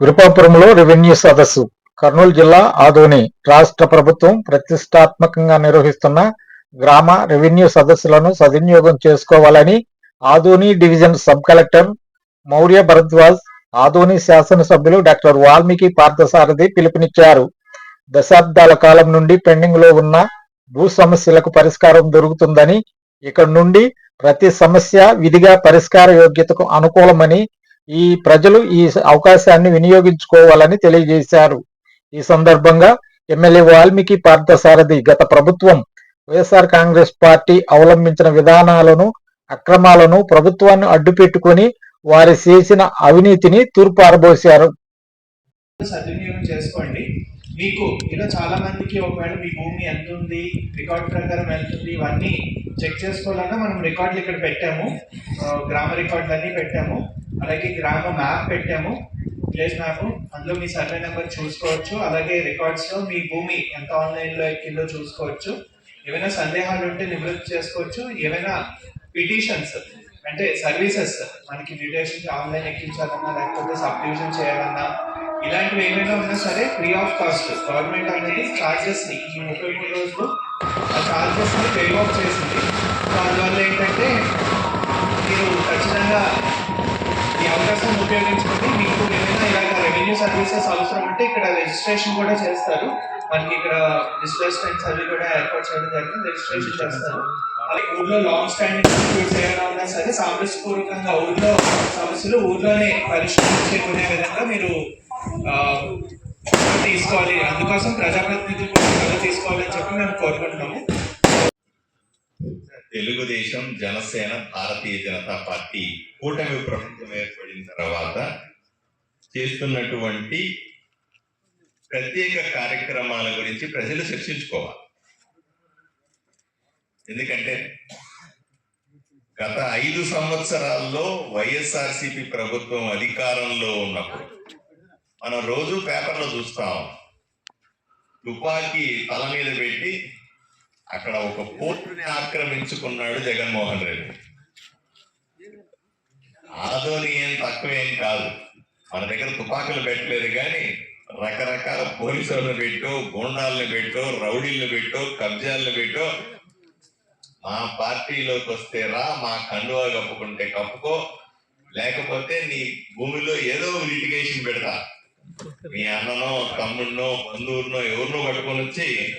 విరుపాపురంలో revenue సదస్సు కర్నూలు జిల్లా ఆదోని రాష్ట్ర ప్రభుత్వం ప్రతిష్టాత్మకంగా నిర్వహిస్తున్న గ్రామ రెవెన్యూ సదస్సులను సద్వినియోగం చేసుకోవాలని Adoni division sub collector Maurya Bharadwaj Adoni శాసనసభ్యులు డాక్టర్ వాల్మీకి పార్థసారథి పిలుపునిచ్చారు. దశాబ్దాల కాలం నుండి పెండింగ్లో ఉన్న భూ సమస్యలకు పరిష్కారం దొరుకుతుందని ఇక్కడ నుండి ప్రతి సమస్య విధిగా పరిష్కార యోగ్యతకు అనుకూలమని ఈ ప్రజలు ఈ అవకాశాన్ని వినియోగించుకోవాలని తెలియజేశారు. ఈ సందర్భంగా ఎమ్మెల్యే వాల్మీకి పార్థసారథి గత ప్రభుత్వం వైఎస్ఆర్ కాంగ్రెస్ పార్టీ అవలంబించిన విధానాలను అక్రమాలను ప్రభుత్వాన్ని అడ్డుపెట్టుకుని వారి చేసిన అవినీతిని తూర్పు ఆరబోశారు సద్వినియోగం చేసుకోండి. మీకు ఇలా చాలా మందికి ఒకవేళ మీ భూమి ఎంత ఉంది రికార్డ్ ప్రకారం ఎంత ఉంది ఇవన్నీ చెక్ చేసుకోవాలన్నా మనం రికార్డులు ఇక్కడ పెట్టాము. గ్రామ రికార్డులు అన్నీ పెట్టాము. అలాగే గ్రామ మ్యాప్ పెట్టాము. Place map. అందులో మీ సర్వే నెంబర్ చూసుకోవచ్చు. అలాగే రికార్డ్స్లో మీ భూమి ఎంత ఆన్లైన్లో ఎక్కిందో చూసుకోవచ్చు. ఏమైనా సందేహాలు ఉంటే నివృత్తి చేసుకోవచ్చు. ఏమైనా పిటిషన్స్ అంటే సర్వీసెస్ మనకి మ్యూటేషన్ ఆన్లైన్ ఎక్కించాలన్నా లేకపోతే సబ్ డివిజన్ చేయాలన్నా ఇలాంటివి ఏమైనా ఉన్నా సరే ఫ్రీ ఆఫ్ కాస్ట్. గవర్నమెంట్ అనేది చార్జెస్ని ఈ ముప్పై మూడు రోజులు ఆ చార్జెస్ని పే ఆఫ్ చేసింది. సో అందువల్ల ఏంటంటే మీరు ఖచ్చితంగా అవకాశం ఉపయోగించుకొని మీకు ఏమైనా ఇలాగ రెవెన్యూ సర్వీసెస్ అవసరం ఉంటే ఇక్కడ రిజిస్ట్రేషన్ కూడా చేస్తారు. మనకి ఇక్కడ డిస్ప్లేస్మెంట్స్ అవి కూడా ఏర్పాటు చేయడం జరిగింది. రిజిస్ట్రేషన్ చేస్తారు. అలాగే ఊర్లో లాంగ్ స్టాండింగ్ డిస్ప్యూట్స్ ఏమైనా ఉన్నా సరే సామరస్యపూర్వకంగా ఊర్లో సమస్యలు ఊర్లోనే పరిష్కరించుకునే విధంగా మీరు తీసుకోవాలి. అందుకోసం ప్రజాప్రతినిధులు కూడా తీసుకోవాలని చెప్పి మేము కోరుకుంటున్నాము. తెలుగుదేశం జనసేన భారతీయ జనతా పార్టీ కూటమి ప్రభుత్వం ఏర్పడిన తర్వాత చేస్తున్నటువంటి ప్రత్యేక కార్యక్రమాల గురించి ప్రజలు చర్చించుకోవాలి. ఎందుకంటే గత ఐదు సంవత్సరాల్లో వైఎస్ఆర్సిపి ప్రభుత్వం అధికారంలో ఉన్నప్పుడు మనం రోజు పేపర్లో చూస్తాం తుపాకీ తల మీద పెట్టి అక్కడ ఒక పోర్టుని ఆక్రమించుకున్నాడు జగన్మోహన్ రెడ్డి. ఆదోని ఏం తక్కువేం కాదు. మన దగ్గర తుపాకులు పెట్టలేదు కానీ రకరకాల పోలీసులను పెట్టో గూండాలను పెట్టో రౌడీలను పెట్టో కబ్జాలను పెట్టో. మా పార్టీలోకి వస్తే రా మా కండువా కప్పుకుంటే కప్పుకో. లేకపోతే నీ భూమిలో ఏదో లిటిగేషన్ పెడతా. మీ అన్ననో తమ్ముడినో బంధువునో ఎవరినో పట్టుకొని వచ్చి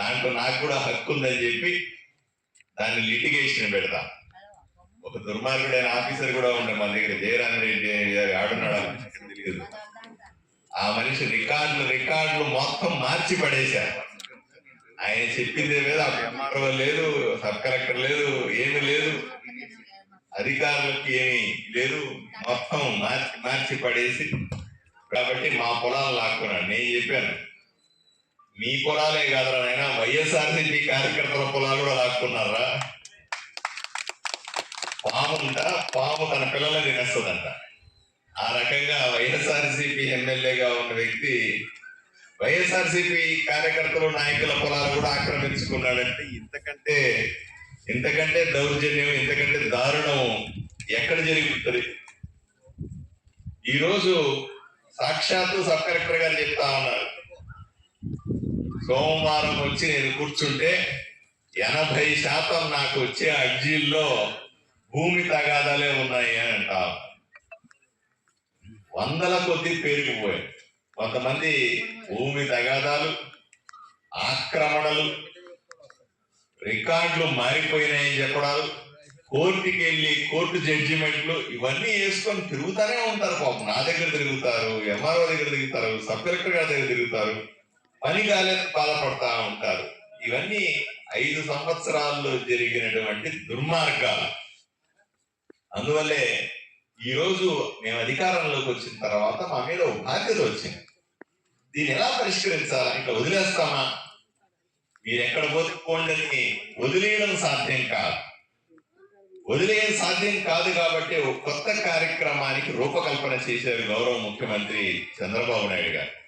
దాంట్లో నాకు కూడా హక్కు ఉందని చెప్పి దాన్ని లిటిగేషన్ పెడతా. ఒక దుర్మార్గుడైన ఆఫీసర్ కూడా ఉండే మన దగ్గర జయరామరెడ్డి గారు ఆడున్నాడు తెలియదు. ఆ మనిషి రికార్డులు రికార్డులు మొత్తం మార్చి పడేశారు ఆయన చెప్పింది లేదు ఎంఆర్ఓ లేదు సబ్ కలెక్టర్ లేదు ఏమీ లేదు. అధికారులకు ఏమి లేదు. మొత్తం మార్చి మార్చి పడేసి కాబట్టి మా పొలాలు లాక్కున్నాడు. నేను చెప్పాను మీ పొలాలే కాదురా నాయన వైఎస్ఆర్సీపీ కార్యకర్తల పొలాలు కూడా లాక్కున్నారా? పాము ఉంట పాము తన పిల్లలను తినేస్తుందంట. ఆ రకంగా వైఎస్ఆర్సీపీ ఎమ్మెల్యేగా ఉన్న వ్యక్తి వైఎస్ఆర్సీపీ కార్యకర్తలు నాయకుల పొలాలు కూడా ఆక్రమించుకున్నాడంటే ఇంతకంటే ఇంతకంటే దౌర్జన్యం ఇంతకంటే దారుణం ఎక్కడ జరుగుతుంది? ఈరోజు సాక్షాత్తు సబ్ కలెక్టర్ గారు చెప్తా ఉన్నారు. సోమవారం వచ్చి నేను కూర్చుంటే ఎనభై శాతం నాకు వచ్చే అర్జీల్లో భూమి తగాదాలే ఉన్నాయి అని అంటారు. వందల కొద్ది పెరిగిపోయాయి కొంతమంది భూమి తగాదాలు ఆక్రమణలు రికార్డులు మారిపోయినాయని చెప్పడాలు కోర్టుకి వెళ్ళి కోర్టు జడ్జిమెంట్లు ఇవన్నీ వేసుకొని తిరుగుతూనే ఉంటారు పాపం. నా దగ్గర తిరుగుతారు ఎంఆర్ఓ దగ్గర తిరుగుతారు సబ్ కలెక్టర్ గారి దగ్గర తిరుగుతారు. పని కాలేదని బాధపడతా ఉంటారు. ఇవన్నీ ఐదు సంవత్సరాల్లో జరిగినటువంటి దుర్మార్గాలు. అందువల్లే ఈ రోజు మేము అధికారంలోకి వచ్చిన తర్వాత మా మీద ఒక బాధ్యత వచ్చింది. దీన్ని ఎలా పరిష్కరించాలా ఇంకా వదిలేస్తామా? మీరు ఎక్కడ పోతుకోండి అని వదిలేయడం సాధ్యం కాదు. వదిలేయడం సాధ్యం కాదు కాబట్టి ఒక కొత్త కార్యక్రమానికి రూపకల్పన చేశారు గౌరవ ముఖ్యమంత్రి చంద్రబాబు నాయుడు గారు.